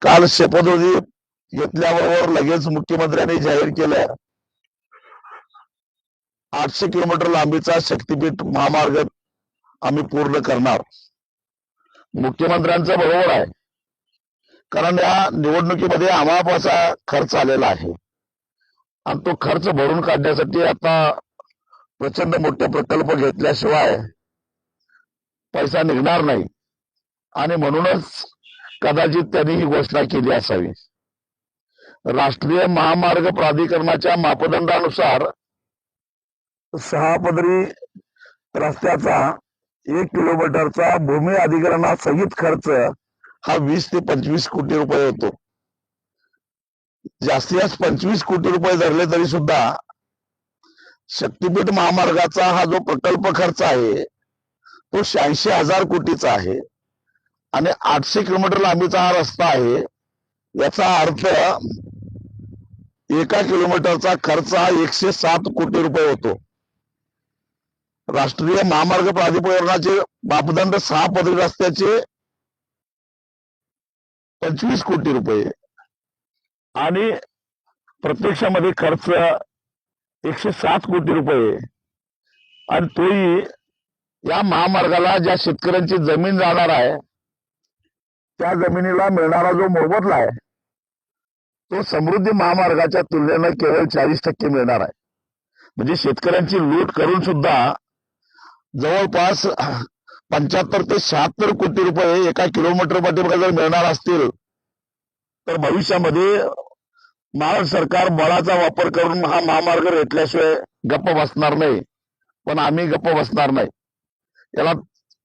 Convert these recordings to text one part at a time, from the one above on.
काल शपथविधी घेतल्याबरोबर लगेच मुख्यमंत्र्यांनी जाहीर केलं. आठशे किलोमीटर लांबीचा शक्तीपीठ महामार्ग आम्ही पूर्ण करणार. मुख्यमंत्र्यांचं बरोबर आहे. कारण या निवडणुकीमध्ये आम्हापासा खर्च आलेला आहे. आणि तो खर्च भरून काढण्यासाठी आता प्रचंड मोठे प्रकल्प घेतल्याशिवाय पैसा निघणार नाही. आणि म्हणूनच कदाचित त्यांनी ही घोषणा केली असावी. राष्ट्रीय महामार्ग प्राधिकरणाच्या मापदंडानुसार सहा पदरी रस्त्याचा एक किलोमीटरचा भूमी अधिग्रहणासहित खर्च हा वीस ते पंचवीस कोटी रुपये होतो. जास्तीत जास्त पंचवीस कोटी रुपये धरले तरी सुद्धा शक्तीपीठ महामार्गाचा हा जो प्रकल्प खर्च आहे तो शहाऐंशी हजार कोटीचा आहे. आणि आठशे किलोमीटर लांबीचा हा रस्ता आहे. याचा अर्थ एका किलोमीटरचा खर्च हा एकशे सात कोटी रुपये होतो. राष्ट्रीय महामार्ग प्राधिकरणाचे मापदंड सहा पदरी रस्त्याचे पंचवीस कोटी रुपये. आणि प्रत्यक्षामध्ये खर्च एकशे सात कोटी रुपये. आणि तोही या महामार्गाला ज्या शेतकऱ्यांची जमीन जाणार आहे त्या जमिनीला मिळणारा जो मोबदला आहे तो समृद्धी महामार्गाच्या तुलनेनं केवळ चाळीस टक्के मिळणार आहे. म्हणजे शेतकऱ्यांची लूट करून सुद्धा जवळपास पंच्याहत्तर ते शहात्तर कोटी रुपये एका किलोमीटर पाठीमागे जर मिळणार असतील तर भविष्यामध्ये महाराष्ट्र सरकार बळाचा वापर करून हा महामार्ग रेटल्याशिवाय गप्प बसणार नाही. पण आम्ही गप्प बसणार नाही. याला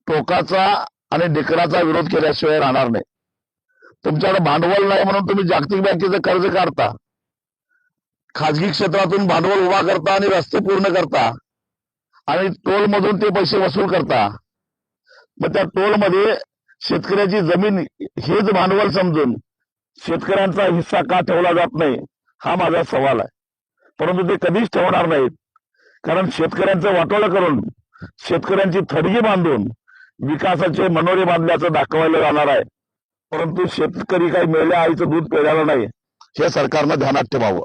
टोकाचा आणि डेकराचा विरोध केल्याशिवाय राहणार नाही. तुमच्याकडे भांडवल नाही म्हणून तुम्ही जागतिक बँकेचं कर्ज काढता. खाजगी क्षेत्रातून भांडवल उभा करता आणि रस्ते पूर्ण करता. आणि टोल मधून ते पैसे वसूल करता. मग त्या टोलमध्ये शेतकऱ्याची जमीन हेच भांडवल समजून शेतकऱ्यांचा हिस्सा का ठेवला जात नाही हा माझा सवाल आहे. परंतु ते कधीच ठेवणार नाहीत. कारण शेतकऱ्यांचं वाटोळं करून शेतकऱ्यांची थडगी बांधून विकासाचे मनोरे बांधल्याचं दाखवायला जाणार आहे. परंतु शेतकरी काही मेल्या आईचं दूध पेरायला नाही. हे सरकारनं ध्यानात ठेवावं.